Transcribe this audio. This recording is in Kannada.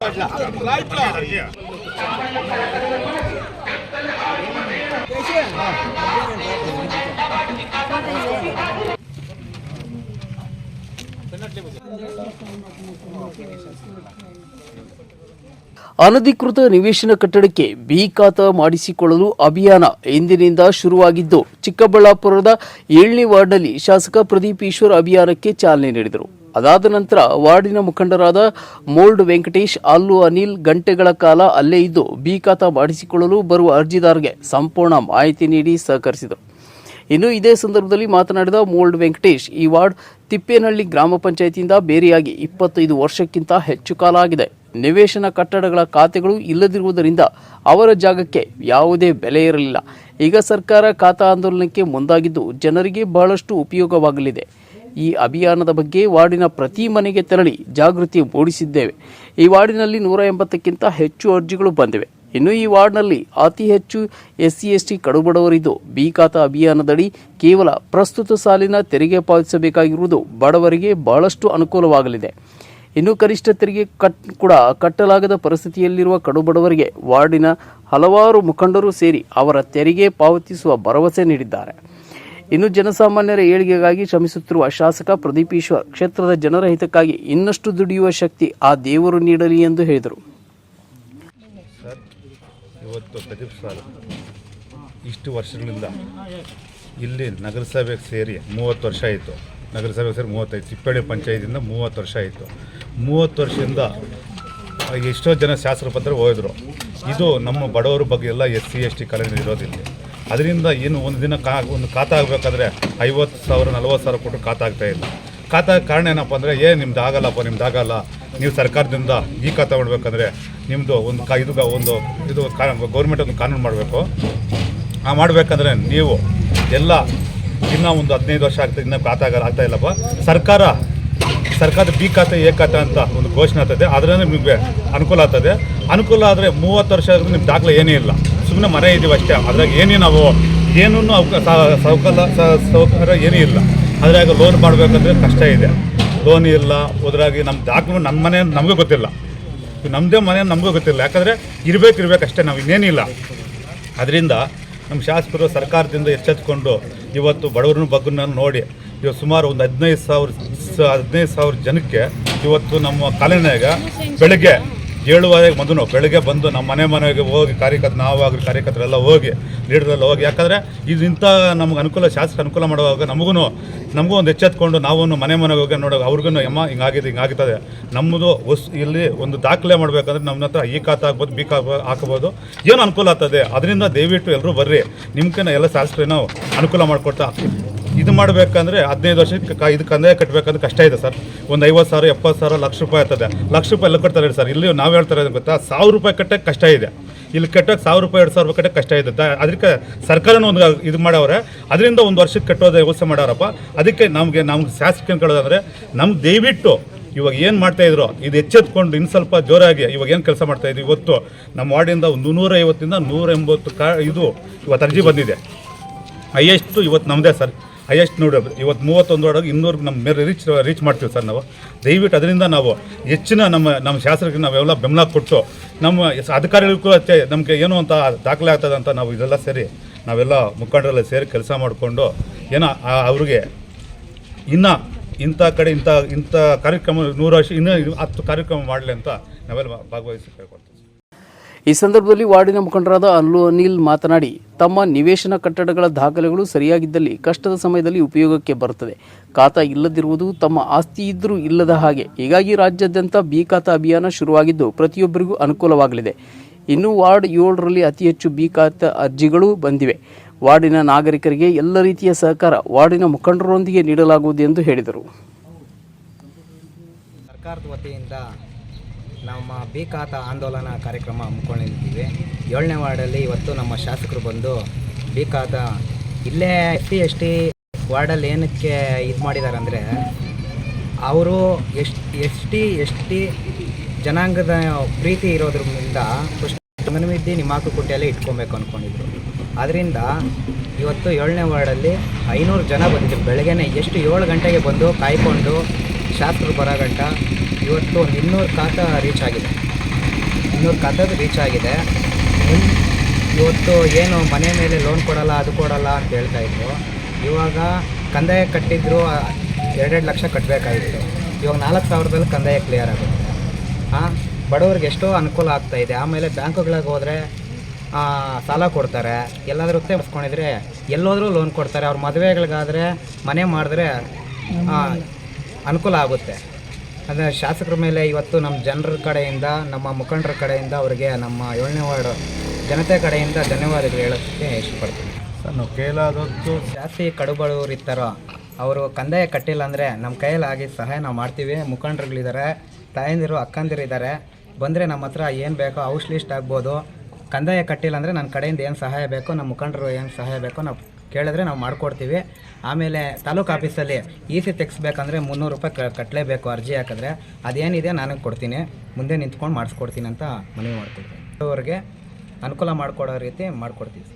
来一个。ಅನಧಿಕೃತ ನಿವೇಶನ ಕಟ್ಟಡಕ್ಕೆ ಬಿ ಖಾತ ಮಾಡಿಸಿಕೊಳ್ಳಲು ಅಭಿಯಾನ ಇಂದಿನಿಂದ ಶುರುವಾಗಿದ್ದು, ಚಿಕ್ಕಬಳ್ಳಾಪುರದ ಏಳನೇ ವಾರ್ಡ್ನಲ್ಲಿ ಶಾಸಕ ಪ್ರದೀಪ್ ಈಶ್ವರ್ ಅಭಿಯಾನಕ್ಕೆ ಚಾಲನೆ ನೀಡಿದರು. ಅದಾದ ನಂತರ ವಾರ್ಡಿನ ಮುಖಂಡರಾದ ಮೋಲ್ಡ್ ವೆಂಕಟೇಶ್, ಅಲ್ಲು ಅನಿಲ್ ಗಂಟೆಗಳ ಕಾಲ ಅಲ್ಲೇ ಇದ್ದು ಬಿ ಖಾತ ಮಾಡಿಸಿಕೊಳ್ಳಲು ಬರುವ ಅರ್ಜಿದಾರರಿಗೆ ಸಂಪೂರ್ಣ ಮಾಹಿತಿ ನೀಡಿ ಸಹಕರಿಸಿದರು. ಇನ್ನು ಇದೇ ಸಂದರ್ಭದಲ್ಲಿ ಮಾತನಾಡಿದ ಮೋಲ್ಡ್ ವೆಂಕಟೇಶ್, ಈ ವಾರ್ಡ್ ತಿಪ್ಪೇನಹಳ್ಳಿ ಗ್ರಾಮ ಪಂಚಾಯತಿಯಿಂದ ಬೇರೆಯಾಗಿ ಇಪ್ಪತ್ತೈದು ವರ್ಷಕ್ಕಿಂತ ಹೆಚ್ಚು ಕಾಲ ಆಗಿದೆ. ನಿವೇಶನ ಕಟ್ಟಡಗಳ ಖಾತೆಗಳು ಇಲ್ಲದಿರುವುದರಿಂದ ಅವರ ಜಾಗಕ್ಕೆ ಯಾವುದೇ ಬೆಲೆ ಇರಲಿಲ್ಲ. ಈಗ ಸರ್ಕಾರ ಖಾತಾ ಆಂದೋಲನಕ್ಕೆ ಮುಂದಾಗಿದ್ದು ಜನರಿಗೆ ಬಹಳಷ್ಟು ಉಪಯೋಗವಾಗಲಿದೆ. ಈ ಅಭಿಯಾನದ ಬಗ್ಗೆ ವಾರ್ಡಿನ ಪ್ರತಿ ಮನೆಗೆ ತೆರಳಿ ಜಾಗೃತಿ ಮೂಡಿಸಿದ್ದೇವೆ. ಈ ವಾರ್ಡಿನಲ್ಲಿ ನೂರ ಎಂಬತ್ತಕ್ಕಿಂತ ಹೆಚ್ಚು ಅರ್ಜಿಗಳು ಬಂದಿವೆ. ಇನ್ನು ಈ ವಾರ್ಡ್ನಲ್ಲಿ ಅತಿ ಹೆಚ್ಚು ಎಸ್ಸಿ, ಎಸ್ಟಿ, ಕಡುಬಡವರಿದ್ದು ಬಿ ಖಾತಾ ಅಭಿಯಾನದಡಿ ಕೇವಲ ಪ್ರಸ್ತುತ ಸಾಲಿನ ತೆರಿಗೆ ಪಾವತಿಸಬೇಕಾಗಿರುವುದು ಬಡವರಿಗೆ ಬಹಳಷ್ಟು ಅನುಕೂಲವಾಗಲಿದೆ. ಇನ್ನು ಕನಿಷ್ಠ ತೆರಿಗೆ ಕಟ್ ಕೂಡ ಕಟ್ಟಲಾಗದ ಪರಿಸ್ಥಿತಿಯಲ್ಲಿರುವ ಕಡುಬಡವರಿಗೆ ವಾರ್ಡಿನ ಹಲವಾರು ಮುಖಂಡರು ಸೇರಿ ಅವರ ತೆರಿಗೆ ಪಾವತಿಸುವ ಭರವಸೆ ನೀಡಿದ್ದಾರೆ. ಇನ್ನು ಜನಸಾಮಾನ್ಯರ ಏಳಿಗೆಗಾಗಿ ಶ್ರಮಿಸುತ್ತಿರುವ ಶಾಸಕ ಪ್ರದೀಪ್ ಈಶ್ವರ್ ಕ್ಷೇತ್ರದ ಜನರ ಹಿತಕ್ಕಾಗಿ ಇನ್ನಷ್ಟು ದುಡಿಯುವ ಶಕ್ತಿ ಆ ದೇವರು ನೀಡಲಿ ಎಂದು ಹೇಳಿದರು. ಇವತ್ತು ಪ್ರದೀಪ್ ಸರ್ ಇಷ್ಟು ವರ್ಷಗಳಿಂದ ಇಲ್ಲಿ ನಗರಸಭೆಗೆ ಸೇರಿ ಮೂವತ್ತು ವರ್ಷ ಆಯಿತು. ನಗರಸಭೆಗೆ ಸೇರಿ ಮೂವತ್ತೈದು ಚಿಪ್ಪಳ್ಳಿ ಪಂಚಾಯತಿಂದ ಮೂವತ್ತು ವರ್ಷ ಆಯಿತು. ಮೂವತ್ತು ವರ್ಷದಿಂದ ಎಷ್ಟೋ ಜನ ಶಾಸಕರ ಪತ್ರ ಹೋದರು ಇದು ನಮ್ಮ ಬಡವರ ಬಗ್ಗೆ ಎಲ್ಲ ಎಸ್ ಸಿ, ಎಸ್ ಟಿ ಕಾಲೇಜಿನಲ್ಲಿ ಅದರಿಂದ ಏನು ಒಂದು ದಿನ ಕಾ ಒಂದು ಖಾತಾ ಆಗಬೇಕಾದ್ರೆ ಐವತ್ತು ಸಾವಿರ, ನಲ್ವತ್ತು ಸಾವಿರ ಕೊಟ್ಟು ಖಾತಾ ಆಗ್ತಾ ಇಲ್ಲ. ಖಾತಾ ಕಾರಣ ಏನಪ್ಪ ಅಂದರೆ, ಏ, ನಿಮ್ದು ಆಗಲ್ಲಪ್ಪ, ನಿಮ್ದು ಆಗಲ್ಲ. ನೀವು ಸರ್ಕಾರದಿಂದ ಈ ಖಾತೆ ಮಾಡಬೇಕಂದ್ರೆ ನಿಮ್ಮದು ಒಂದು ಕಾ ಇದು ಒಂದು ಇದು ಕಾ ಗೌರ್ಮೆಂಟ್ ಒಂದು ಕಾನೂನು ಮಾಡಬೇಕು. ಆ ಮಾಡಬೇಕಂದ್ರೆ ನೀವು ಎಲ್ಲ ಇನ್ನೂ ಒಂದು ಹದಿನೈದು ವರ್ಷ ಆಗ್ತದೆ ಇನ್ನೂ ಖಾತೆ ಆಗಲ್ಲ ಆಗ್ತಾ ಇಲ್ಲಪ್ಪ. ಸರ್ಕಾರ, ಸರ್ಕಾರದ ಬಿ ಖಾತೆ, ಎ ಖಾತೆ ಅಂತ ಒಂದು ಘೋಷಣೆ ಆಗ್ತದೆ. ಅದರಿಂದ ನಿಮಗೆ ಅನುಕೂಲ ಆಗ್ತದೆ. ಅನುಕೂಲ ಆದರೆ ಮೂವತ್ತು ವರ್ಷ ಆದರೆ ನಿಮ್ಮ ದಾಖಲೆ ಏನೇ ಇಲ್ಲ. ಸುಮ್ಮನೆ ಮನೆ ಇದ್ದೀವಿ ಅಷ್ಟೇ. ಅದ್ರಾಗ ಏನೇ ನಾವು ಏನೂ ಅವಕ ಸೌಕರ್ಯ ಸೌಕರ್ಯ ಏನೂ ಇಲ್ಲ. ಅದ್ರಾಗ ಲೋನ್ ಮಾಡಬೇಕಂದ್ರೆ ಕಷ್ಟ ಇದೆ. ಲೋನ್ ಇಲ್ಲ ಅದರಾಗಿ ನಮ್ಮ ಡಾಕ್ಯುಮೆಂಟ್ ನಮ್ಮ ಮನೆ ನಮಗೂ ಗೊತ್ತಿಲ್ಲ. ನಮ್ಮದೇ ಮನೆ ನಮಗೂ ಗೊತ್ತಿಲ್ಲ. ಯಾಕಂದರೆ ಇರ್ಬೇಕು ಇರ್ಬೇಕು ಅಷ್ಟೇ ನಾವು ಇನ್ನೇನಿಲ್ಲ. ಅದರಿಂದ ನಮ್ಮ ಶಾಸಕರು ಸರ್ಕಾರದಿಂದ ಎಚ್ಚೆತ್ಕೊಂಡು ಇವತ್ತು ಬಡವರನ್ನ ಬಗ್ಗನ್ನ ನೋಡಿ ಇವತ್ತು ಸುಮಾರು ಒಂದು ಹದಿನೈದು ಸಾವಿರ ಹದಿನೈದು ಸಾವಿರ ಜನಕ್ಕೆ ಇವತ್ತು ನಮ್ಮ ಕಾಲೋನಿಯಾಗ ಬೆಳಗ್ಗೆ ಏಳುವರೆಗೆ ಮೊದಲು ಬೆಳಗ್ಗೆ ಬಂದು ನಮ್ಮ ಮನೆ ಮನೆಗೆ ಹೋಗಿ ಕಾರ್ಯಕರ್ತ, ನಾವು ಆಗಲಿ ಕಾರ್ಯಕರ್ತರೆಲ್ಲ ಹೋಗಿ, ಲೀಡರೆಲ್ಲ ಹೋಗಿ, ಯಾಕಂದರೆ ಇದು ಇಂಥ ನಮ್ಗೆ ಅನುಕೂಲ ಶಾಸಕ ಅನುಕೂಲ ಮಾಡುವಾಗ ನಮಗೂ ನಮಗೂ ಒಂದು ಎಚ್ಚೆತ್ಕೊಂಡು ನಾವು ಮನೆ ಮನೆಗೆ ಹೋಗಿ ನೋಡೋ ಅವ್ರಿಗೂ ಯಮ್ಮ ಹಿಂಗಾಗಿದೆ ಹಿಂಗಾಗ್ತದೆ ನಮ್ಮದು ವಸ್ ಇಲ್ಲಿ ಒಂದು ದಾಖಲೆ ಮಾಡಬೇಕಂದ್ರೆ ನಮ್ಮ ಹತ್ರ ಈ ಖಾತೆ ಆಗ್ಬೋದು, ಬಿ ಖಾತೆ ಹಾಕ್ಬೋದು. ಏನು ಅನುಕೂಲ ಆಗ್ತದೆ? ಅದರಿಂದ ದಯವಿಟ್ಟು ಎಲ್ಲರೂ ಬರ್ರಿ. ನಿಮ್ಗೆ ಎಲ್ಲ ಶಾಸಕರೇನೋ ಅನುಕೂಲ ಮಾಡಿಕೊಡ್ತಾ ಇದು ಮಾಡಬೇಕಂದ್ರೆ ಹದಿನೈದು ವರ್ಷಕ್ಕೆ ಇದು ಕಂದಾಯ ಕಟ್ಟಬೇಕಂದ್ರೆ ಕಷ್ಟ ಇದೆ ಸರ್. ಒಂದು ಐವತ್ತು ಸಾವಿರ, ಎಪ್ಪತ್ತು ಸಾವಿರ ಲಕ್ಷ ರೂಪಾಯಿ ಆಗ್ತದೆ. ಲಕ್ಷ ರೂಪಾಯಿ ಎಲ್ಲ ಕಟ್ತಾರೆ ಸರ್? ಇಲ್ಲಿ ನಾವು ಹೇಳ್ತಾರೆ ಗೊತ್ತಾ? ಸಾವಿರ ರೂಪಾಯಿ ಕಟ್ಟಕ್ಕೆ ಕಷ್ಟ ಇದೆ. ಇಲ್ಲಿ ಕಟ್ಟಕ್ಕೆ ಸಾವಿರ ರೂಪಾಯಿ, ಎರಡು ಸಾವಿರ ರೂಪಾಯಿ ಕಟ್ಟಕ್ಕೆ ಕಷ್ಟ ಇದೆ. ಅದಕ್ಕೆ ಸರ್ಕಾರನೂ ಒಂದು ಇದು ಮಾಡವ್ರೆ. ಅದರಿಂದ ಒಂದು ವರ್ಷಕ್ಕೆ ಕಟ್ಟೋದು ವ್ಯವಸ್ಥೆ ಮಾಡಾರಪ್ಪ ಅದಕ್ಕೆ ನಮಗೆ, ನಮ್ಗೆ ಶಾಸಕ ಕೇಳೋದಂದ್ರೆ ನಮ್ಗೆ ದಯವಿಟ್ಟು ಇವಾಗ ಏನು ಮಾಡ್ತಾ ಇದ್ರು, ಇದು ಎಚ್ಚೆತ್ಕೊಂಡು ಇನ್ನು ಸ್ವಲ್ಪ ಜೋರಾಗಿ ಇವಾಗ ಏನು ಕೆಲಸ ಮಾಡ್ತಾ ಇವತ್ತು, ನಮ್ಮ ವಾರ್ಡಿಂದ ಒಂದು ನೂರ ಐವತ್ತಿಂದ ನೂರ ಎಂಬತ್ತು ಕಾ ಇದು ಇವತ್ತು ಅರ್ಜಿ ಬಂದಿದೆ. ಹೈಯೆಸ್ಟು ಇವತ್ತು ನಮ್ಮದೇ ಸರ್. ಹೈಯೆಸ್ಟ್ ನೋಡಿ ಇವತ್ತು ಮೂವತ್ತೊಂದು ಒಳಗೆ ಇನ್ನೂರು ನಮ್ಮ ಮೇಲೆ ರೀಚ್ ರೀಚ್ ಮಾಡ್ತೀವಿ ಸರ್ ನಾವು. ದಯವಿಟ್ಟು ಅದರಿಂದ ನಾವು ಹೆಚ್ಚಿನ ನಮ್ಮ ನಮ್ಮ ಶಾಸಕರಿಗೆ ನಾವೆಲ್ಲ ಬೆಂಬಲ ಕೊಟ್ಟು ನಮ್ಮ ಅಧಿಕಾರಿಗಳಿಗೂ ಅಷ್ಟೇ ನಮಗೆ ಏನು ಅಂತ ದಾಖಲೆ ಆಗ್ತದೆ ಅಂತ ನಾವು ಇದೆಲ್ಲ ಸೇರಿ ನಾವೆಲ್ಲ ಮುಖಂಡರೆಲ್ಲ ಸೇರಿ ಕೆಲಸ ಮಾಡಿಕೊಂಡು ಏನೋ ಅವ್ರಿಗೆ ಇನ್ನು ಇಂಥ ಕಡೆ ಇಂಥ ಇಂಥ ಕಾರ್ಯಕ್ರಮ ನೂರು ವರ್ಷ, ಇನ್ನೂ ಹತ್ತು ಕಾರ್ಯಕ್ರಮ ಮಾಡಲಿ ಅಂತ ನಾವೆಲ್ಲ ಭಾಗವಹಿಸಿ ಕೇಳ್ಕೊಳ್ತೀವಿ. ಈ ಸಂದರ್ಭದಲ್ಲಿ ವಾರ್ಡಿನ ಮುಖಂಡರಾದ ಅಲ್ಲು ಅನಿಲ್ ಮಾತನಾಡಿ, ತಮ್ಮ ನಿವೇಶನ ಕಟ್ಟಡಗಳ ದಾಖಲೆಗಳು ಸರಿಯಾಗಿದ್ದಲ್ಲಿ ಕಷ್ಟದ ಸಮಯದಲ್ಲಿ ಉಪಯೋಗಕ್ಕೆ ಬರುತ್ತದೆ. ಖಾತಾ ಇಲ್ಲದಿರುವುದು ತಮ್ಮ ಆಸ್ತಿ ಇದ್ದರೂ ಇಲ್ಲದ ಹಾಗೆ. ಹೀಗಾಗಿ ರಾಜ್ಯಾದ್ಯಂತ ಬಿ ಖಾತಾ ಅಭಿಯಾನ ಶುರುವಾಗಿದ್ದು ಪ್ರತಿಯೊಬ್ಬರಿಗೂ ಅನುಕೂಲವಾಗಲಿದೆ. ಇನ್ನು ವಾರ್ಡ್ ಏಳರಲ್ಲಿ ಅತಿ ಹೆಚ್ಚು ಬಿ ಖಾತಾ ಅರ್ಜಿಗಳು ಬಂದಿವೆ. ವಾರ್ಡಿನ ನಾಗರಿಕರಿಗೆ ಎಲ್ಲ ರೀತಿಯ ಸಹಕಾರ ವಾರ್ಡಿನ ಮುಖಂಡರೊಂದಿಗೆ ನೀಡಲಾಗುವುದು ಎಂದು ಹೇಳಿದರು. ಸರ್ಕಾರದ ವತಿಯಿಂದ ನಮ್ಮ ಬೀಕಾತ ಆಂದೋಲನ ಕಾರ್ಯಕ್ರಮ ಹಮ್ಮಿಕೊಂಡಿದ್ದೀವಿ. ಏಳನೇ ವಾರ್ಡಲ್ಲಿ ಇವತ್ತು ನಮ್ಮ ಶಾಸಕರು ಬಂದು ಬೀಕಾತ ಇಲ್ಲೇ ಎಸ್ ಟಿ ಎಸ್ ಟಿ ವಾರ್ಡಲ್ಲಿ ಏನಕ್ಕೆ ಇದು ಮಾಡಿದ್ದಾರೆ ಅಂದರೆ ಅವರು S S T S T ಜನಾಂಗದ ಪ್ರೀತಿ ಇರೋದ್ರಿಂದ ಫಸ್ಟ್ ಮನವಿದ್ದಿ ನಿಮಾಕು ಕುಟ್ಟಿಯಲ್ಲೇ ಇಟ್ಕೊಬೇಕು ಅಂದ್ಕೊಂಡಿದ್ರು ಅದರಿಂದ ಇವತ್ತು ಏಳನೇ ವಾರ್ಡಲ್ಲಿ ಐನೂರು ಜನ ಬಂದಿದ್ರು. ಬೆಳಗ್ಗೆನೆ ಎಷ್ಟು ಏಳು ಗಂಟೆಗೆ ಬಂದು ಕಾಯ್ಕೊಂಡು ಶಾಸ್ತ್ರ ಬರೋ ಗಂಟ ಇವತ್ತು ಒಂದು ಇನ್ನೂರು ಖಾತಾ ರೀಚ್ ಆಗಿದೆ. ಇನ್ನೂರು ಖಾತದ ರೀಚ್ ಆಗಿದೆ. ಇವತ್ತು ಏನು ಮನೆ ಮೇಲೆ ಲೋನ್ ಕೊಡಲ್ಲ, ಅದು ಕೊಡಲ್ಲ ಅಂತ ಹೇಳ್ತಾ ಇದ್ರು. ಇವಾಗ ಕಂದಾಯ ಕಟ್ಟಿದ್ರು ಎರಡೆರಡು ಲಕ್ಷ ಕಟ್ಟಬೇಕಾಗಿತ್ತು ಇವಾಗ ನಾಲ್ಕು ಸಾವಿರದಲ್ಲಿ ಕಂದಾಯ ಕ್ಲಿಯರ್ ಆಗುತ್ತೆ. ಹಾಂ ಬಡವ್ರಿಗೆ ಎಷ್ಟೋ ಅನುಕೂಲ ಆಗ್ತಾ ಇದೆ. ಆಮೇಲೆ ಬ್ಯಾಂಕುಗಳಿಗೆ ಹೋದರೆ ಸಾಲ ಕೊಡ್ತಾರೆ. ಎಲ್ಲಾದರೂ ತೆಗೆಸ್ಕೊಂಡಿದ್ರೆ ಎಲ್ಲೋದ್ರೂ ಲೋನ್ ಕೊಡ್ತಾರೆ. ಅವ್ರ ಮದುವೆಗಳಿಗಾದರೆ ಮನೆ ಮಾಡಿದ್ರೆ ಅನುಕೂಲ ಆಗುತ್ತೆ. ಅಂದರೆ ಶಾಸಕರ ಮೇಲೆ ಇವತ್ತು ನಮ್ಮ ಜನರ ಕಡೆಯಿಂದ ನಮ್ಮ ಮುಖಂಡರ ಕಡೆಯಿಂದ ಅವರಿಗೆ ನಮ್ಮ ಏಳನೇ ವಾರ್ಡ್ ಜನತೆ ಕಡೆಯಿಂದ ಧನ್ಯವಾದಗಳು ಹೇಳೋಕ್ಕೆ ಇಷ್ಟಪಡ್ತೀನಿ. ಸರ್ ನಾವು ಕೈಲಾದಷ್ಟು ಜಾಸ್ತಿ ಕಡುಬಡವರು ಇರ್ತಾರೋ. ಅವರು ಕಂದಾಯ ಕಟ್ಟಿಲ್ಲ ಅಂದರೆ ನಮ್ಮ ಕೈಯಲ್ಲಿ ಆಗಿ ಸಹಾಯ ನಾವು ಮಾಡ್ತೀವಿ. ಮುಖಂಡರುಗಳಿದ್ದಾರೆ ತಾಯಂದಿರು ಅಕ್ಕಂದಿರು ಇದ್ದಾರೆ. ಬಂದರೆ ನಮ್ಮ ಹತ್ರ ಏನು ಬೇಕೋ ಔಷ್ ಲಿಸ್ಟ್ ಆಗ್ಬೋದು. ಕಂದಾಯ ಕಟ್ಟಿಲ್ಲ ಅಂದರೆ ನನ್ನ ಕಡೆಯಿಂದ ಏನು ಸಹಾಯ ಬೇಕೋ ನಮ್ಮ ಮುಖಂಡರು ಏನು ಸಹಾಯ ಬೇಕೋ ನಾವು ಕೇಳಿದ್ರೆ ನಾವು ಮಾಡಿಕೊಡ್ತೀವಿ. ಆಮೇಲೆ ತಾಲೂಕು ಆಫೀಸಲ್ಲಿ ಇ ಸಿ ತೆಗಿಸ್ಬೇಕಂದ್ರೆ ಮುನ್ನೂರು ರೂಪಾಯಿ ಕಟ್ಟಲೇಬೇಕು ಅರ್ಜಿ ಹಾಕಿದ್ರೆ. ಅದೇನಿದೆ ನನಗೆ ಕೊಡ್ತೀನಿ. ಮುಂದೆ ನಿಂತ್ಕೊಂಡು ಮಾಡಿಸ್ಕೊಡ್ತೀನಿ ಅಂತ ಮನವಿ ಮಾಡ್ತೀವಿ ಅವ್ರಿಗೆ ಅನುಕೂಲ ಮಾಡಿಕೊಡೋ ರೀತಿ ಮಾಡಿಕೊಡ್ತೀವಿ.